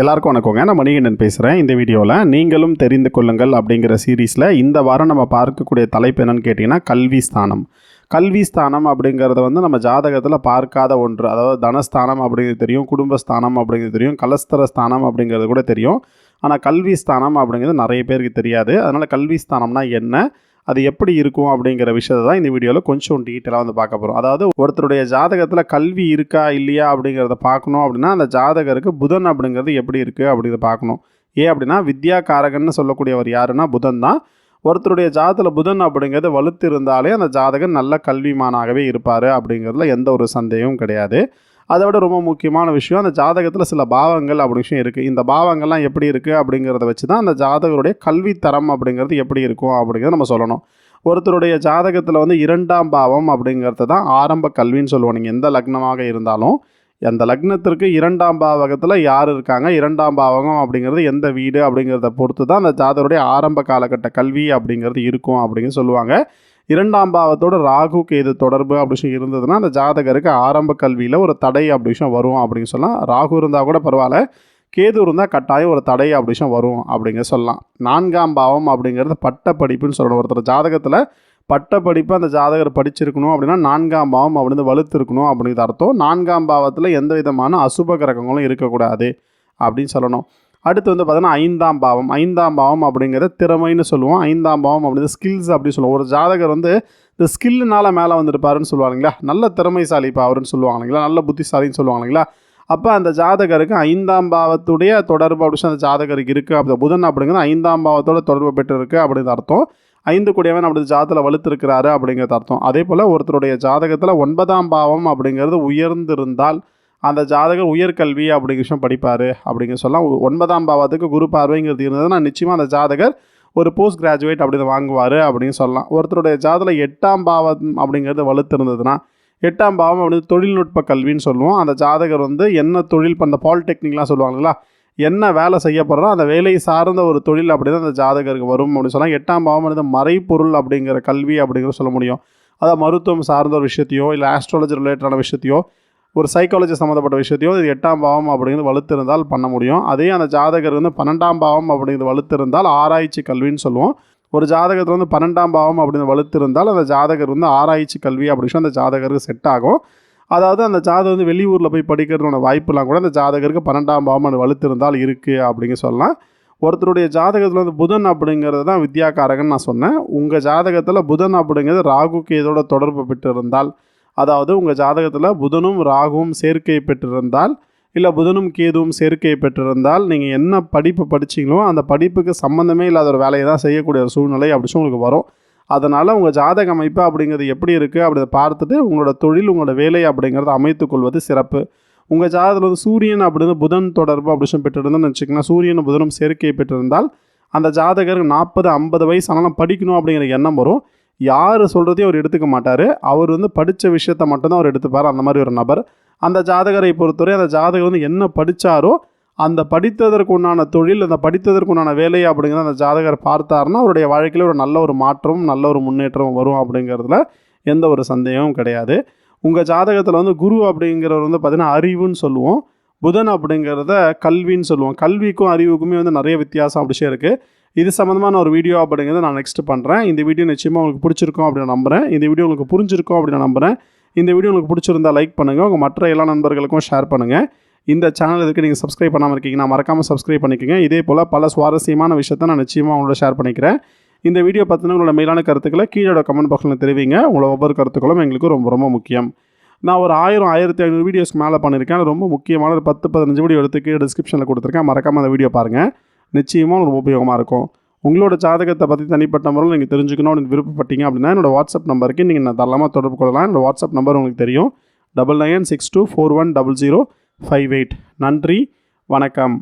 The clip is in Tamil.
எல்லாருக்கும் வணக்கங்க. நான் மணிகண்டன் பேசுகிறேன் இந்த வீடியோவில் நீங்களும் தெரிந்து கொள்ளுங்கள் அப்படிங்கிற சீரீஸில் இந்த வாரம் நம்ம பார்க்கக்கூடிய தலைப்பு என்னன்னு கேட்டிங்கன்னா கல்வி ஸ்தானம். கல்வி ஸ்தானம் அப்படிங்கிறத வந்து நம்ம ஜாதகத்தில் பார்க்காத ஒன்று. அதாவது தனஸ்தானம் அப்படிங்கிறது தெரியும் குடும்பஸ்தானம் அப்படிங்கிறது தெரியும் கலஸ்தர ஸ்தானம் அப்படிங்கிறது கூட தெரியும். ஆனால் கல்வி ஸ்தானம் அப்படிங்கிறது நிறைய பேருக்கு தெரியாது. அதனால் கல்வி ஸ்தானம்னா என்ன? அது எப்படி இருக்கும் அப்படிங்கிற விஷயத்தை தான் இந்த வீடியோவில் கொஞ்சம் டீட்டெயிலாக வந்து பார்க்க போகிறோம் அதாவது ஒருத்தருடைய ஜாதகத்தில் கல்வி இருக்கா இல்லையா அப்படிங்கிறத பார்க்கணும் அப்படின்னா அந்த ஜாதகருக்கு புதன் அப்படிங்கிறது எப்படி இருக்குது அப்படிங்கிறத பார்க்கணும். ஏன் அப்படின்னா வித்யா காரகன்னு சொல்லக்கூடியவர் யாருன்னா புதன் தான். ஒருத்தருடைய ஜாதத்தில் புதன் அப்படிங்கிறது வலுத்து இருந்தாலே அந்த ஜாதகன் நல்ல கல்விமானாகவே இருப்பார் அப்படிங்கிறதுல எந்த ஒரு சந்தேகமும் கிடையாது. அதை விட ரொம்ப முக்கியமான விஷயம் அந்த ஜாதகத்தில் சில பாவங்கள் அப்படி விஷயம் இருக்குது இந்த பாவங்கள்லாம் எப்படி இருக்குது அப்படிங்கிறத வச்சு தான் அந்த ஜாதகருடைய கல்வி தரம் அப்படிங்கிறது எப்படி இருக்கும் அப்படிங்கிறத நம்ம சொல்லணும். ஒருத்தருடைய ஜாதகத்தில் வந்து இரண்டாம் பாவம் அப்படிங்கிறது தான் ஆரம்ப கல்வின்னு சொல்லுவோம். நீங்கள் எந்த லக்னமாக இருந்தாலும் அந்த லக்னத்திற்கு இரண்டாம் பாவகத்தில் யார் இருக்காங்க இரண்டாம் பாவகம் அப்படிங்கிறது எந்த வீடு அப்படிங்கிறத பொறுத்து தான் அந்த ஜாதகருடைய ஆரம்ப காலகட்ட கல்வி அப்படிங்கிறது இருக்கும் அப்படின்னு சொல்லுவாங்க. இரண்டாம் பாவத்தோட ராகு கேது தொடர்பு அப்படின்னு இருந்ததுன்னா அந்த ஜாதகருக்கு ஆரம்ப கல்வியில் ஒரு தடை அப்படின்னு வரும் அப்படின்னு சொல்லலாம். ராகு இருந்தால் கூட பரவாயில்ல. கேது இருந்தால் கட்டாயம் ஒரு தடை அப்படின்னு வரும் அப்படிங்க சொல்லலாம். நான்காம் பாவம் அப்படிங்கிறது பட்ட படிப்புன்னு சொல்லணும். ஒருத்தர் ஜாதகத்தில் பட்ட படிப்பு அந்த ஜாதகர் படிச்சிருக்கணும் அப்படின்னா நான்காம் பாவம் அப்படின்னு வலுத்திருக்கணும் அப்படிங்கிறது அர்த்தம். நான்காம் பாவத்தில் எந்த விதமான அசுப கிரகங்களும் இருக்கக்கூடாது அப்படின்னு சொல்லணும். அடுத்து வந்து பார்த்தீங்கன்னா ஐந்தாம் பாவம். ஐந்தாம் பாவம் அப்படிங்கிறத திறமைன்னு சொல்லுவோம். ஐந்தாம் பாவம் அப்படிங்கிறது ஸ்கில்ஸ் அப்படின்னு சொல்லுவோம். ஒரு ஜாதகர் வந்து இந்த ஸ்கில்லுனால மேலே வந்திருப்பாருன்னு சொல்லுவாங்களா நல்ல திறமைசாலி இப்போ அவருன்னு சொல்லுவாங்க இல்லைங்களா? நல்ல புத்திசாலின்னு சொல்லுவாங்களா அப்போ அந்த ஜாதகருக்கு ஐந்தாம் பாவத்துடைய தொடர்பு அப்படின்னு அந்த ஜாதகருக்கு இருக்குது அப்படி புதன் அப்படிங்கிறது ஐந்தாம் பாவத்தோட தொடர்பு பெற்று இருக்குது அப்படிங்கிற அர்த்தம். ஐந்து கூடியவன் அப்படி ஜாதத்தில் வலுத்திருக்கிறாரு அப்படிங்கிறது அர்த்தம். அதே போல் ஒருத்தருடைய ஜாதகத்தில் ஒன்பதாம் பாவம் அப்படிங்கிறது உயர்ந்திருந்தால் அந்த ஜாதகர் உயர்கல்வி அப்படிங்கிற விஷயம் படிப்பார் அப்படிங்கிற சொல்லலாம். ஒன்பதாம் பாவத்துக்கு குரு பார்வைங்கிறது இருந்ததுன்னா நிச்சயமாக அந்த ஜாதகர் ஒரு போஸ்ட் கிராஜுவேட் அப்படி வாங்குவார் அப்படின்னு சொல்லலாம். ஒருத்தருடைய ஜாதகம் எட்டாம் பாவம் அப்படிங்கிறது வலுத்து இருந்ததுன்னா எட்டாம் பாவம் அப்படின்னு தொழில்நுட்ப கல்வின்னு சொல்லுவோம். அந்த ஜாதகர் வந்து என்ன தொழில் அந்த பாலிடெக்னிக்லாம் சொல்லுவாங்களா என்ன வேலை செய்ய போகிறோம் அந்த வேலை சார்ந்த ஒரு தொழில் அப்படி தான் அந்த ஜாதகருக்கு வரும் அப்படின்னு சொல்லலாம். எட்டாம் பாவம் வந்து மறைப்பொருள் அப்படிங்கிற கல்வி அப்படிங்கிற சொல்ல முடியும். அதாவது மருத்துவம் சார்ந்த ஒரு விஷயத்தையோ இல்லை ஆஸ்ட்ராலஜி ரிலேட்டடான விஷயத்தையோ ஒரு சைக்காலஜி சம்மந்தப்பட்ட விஷயத்தையோ இது எட்டாம் பாவம் அப்படிங்கிறது வலுத்திருந்தால் பண்ண முடியும். அதே அந்த ஜாதகர் வந்து பன்னெண்டாம் பாவம் அப்படிங்கிறது வலுத்திருந்தால் ஆராய்ச்சி கல்வின்னு சொல்லுவோம். ஒரு ஜாதகத்தில் வந்து பன்னெண்டாம் பாவம் அப்படின்னு வலுத்திருந்தால் அந்த ஜாதகர் வந்து ஆராய்ச்சி கல்வி அப்படின்னு அந்த ஜாதகருக்கு செட் ஆகும். அதாவது அந்த ஜாதகம் வந்து வெளியூரில் போய் படிக்கிறதோட வாய்ப்புலாம் கூட அந்த ஜாதகருக்கு பன்னெண்டாம் பாவம் அது வலுத்திருந்தால் இருக்குது அப்படிங்க சொல்லலாம். ஒருத்தருடைய ஜாதகத்தில் வந்து புதன் அப்படிங்கிறது தான் வித்யாகாரகன் நான் சொன்னேன். உங்கள் ஜாதகத்தில் புதன் அப்படிங்கிறது ராகு கேதோட தொடர்பு பெற்றிருந்தால் அதாவது உங்கள் ஜாதகத்தில் புதனும் ராகுவும் சேர்க்கை பெற்றிருந்தால் இல்லை புதனும் கேதுவும் சேர்க்கை பெற்றிருந்தால் நீங்கள் என்ன படிப்பு படிச்சிங்களோ அந்த படிப்புக்கு சம்மந்தமே இல்லாத ஒரு வேலையை தான் செய்யக்கூடிய ஒரு சூழ்நிலை அப்படி உங்களுக்கு வரும். அதனால் உங்கள் ஜாதக அமைப்பு அப்படிங்கிறது எப்படி இருக்குது அப்படி பார்த்துட்டு உங்களோட தொழில் உங்களோட வேலை அப்படிங்கிறத அமைத்துக்கொள்வது சிறப்பு. உங்கள் ஜாதகத்தில் வந்து சூரியன் அப்படின்னு புதன் தொடர்பு அப்படின்னு சொல்லி பெற்றிருந்தோம்னு வச்சுக்கோங்க சூரியனும் புதனும் சேர்க்கை பெற்றிருந்தால் அந்த ஜாதகருக்கு நாற்பது ஐம்பது வயசு ஆனாலும் படிக்கணும் அப்படிங்கிற எண்ணம் வரும். யார் சொல்கிறதையும் அவர் எடுத்துக்க மாட்டார். அவர் வந்து படித்த விஷயத்த மட்டும்தான் அவர் எடுத்துப்பார். அந்த மாதிரி ஒரு நபர். அந்த ஜாதகரை பொறுத்தவரை அந்த ஜாதகர் வந்து என்ன படித்தாரோ அந்த படித்ததற்கு உண்டான தொழில் அந்த படித்ததற்கு உண்டான வேலை அப்படிங்கிறத அந்த ஜாதகர் பார்த்தாருன்னா அவருடைய வாழ்க்கையில் ஒரு நல்ல ஒரு மாற்றமும் நல்ல ஒரு முன்னேற்றமும் வரும் அப்படிங்கிறதுல எந்த ஒரு சந்தேகமும் கிடையாது. உங்கள் ஜாதகத்தில் வந்து குரு அப்படிங்கிறவர் வந்து பார்த்திங்கன்னா அறிவுன்னு சொல்லுவோம். புதன் அப்படிங்கிறத கல்வின்னு சொல்லுவோம். கல்விக்கும் அறிவுக்குமே வந்து நிறைய வித்தியாசம் அப்படி இருக்குது இது சம்மந்தமான ஒரு வீடியோ அப்படிங்கிறத நான் நெக்ஸ்ட் பண்ணுறேன் இந்த வீடியோ நிச்சயமாக உங்களுக்கு பிடிச்சிருக்கும் அப்படின்னு நம்புகிறேன் இந்த வீடியோ உங்களுக்கு புரிஞ்சிருக்கும் அப்படின்னு நம்புகிறேன் இந்த வீடியோ உங்களுக்கு பிடிச்சிருந்தா லைக் பண்ணுங்கள் உங்கள் மற்ற எல்லா நண்பர்களுக்கும் ஷேர் பண்ணுங்கள் இந்த சேனல் இதுக்கு நீங்கள் சப்ஸ்கிரைப் பண்ணாமல் இருக்கீங்கன்னா மறக்காமல் சப்ஸ்கிரைப் பண்ணிக்கோங்க. இதே போல் பல சுவாரஸ்யமான விஷயத்தை நான் நிச்சயமாக உங்களோட ஷேர் பண்ணிக்கிறேன். இந்த வீடியோ பற்றின உங்களோட மேலான கருத்துக்களை கீழோட கமெண்ட் பாக்ஸில் தெரிவிங்க. உங்களோட ஒவ்வொரு கருத்துக்களும் எங்களுக்கு ரொம்ப ரொம்ப முக்கியம். நான் ஒரு ஆயிரம் ஆயிரத்தி ஐநூறு வீடியோஸ்க்கு மேலே பண்ணியிருக்கேன். ரொம்ப முக்கியமான ஒரு பத்து பதினஞ்சு வீடியோ எடுத்து கீழே டிஸ்கிரிப்ஷனில் கொடுத்துருக்கேன். மறக்காமல் அந்த வீடியோ பாருங்கள் நிச்சயமாக உங்களுக்கு உபயோகமாக இருக்கும். உங்களோட ஜாதகத்தை பற்றி தனிப்பட்ட முறையில் நீங்கள் தெரிஞ்சுக்கணும் விருப்பப்பட்டீங்க அப்படின்னா என்னோடய வாட்ஸ்அப் நம்பருக்கு நீங்கள் நான் தரலாமல் தொடர்பு கொள்ளலாம். என்னோட வாட்ஸ்அப் நம்பர் உங்களுக்கு தெரியும். Double nine six two four one double zero five eight. நன்றி. வணக்கம்.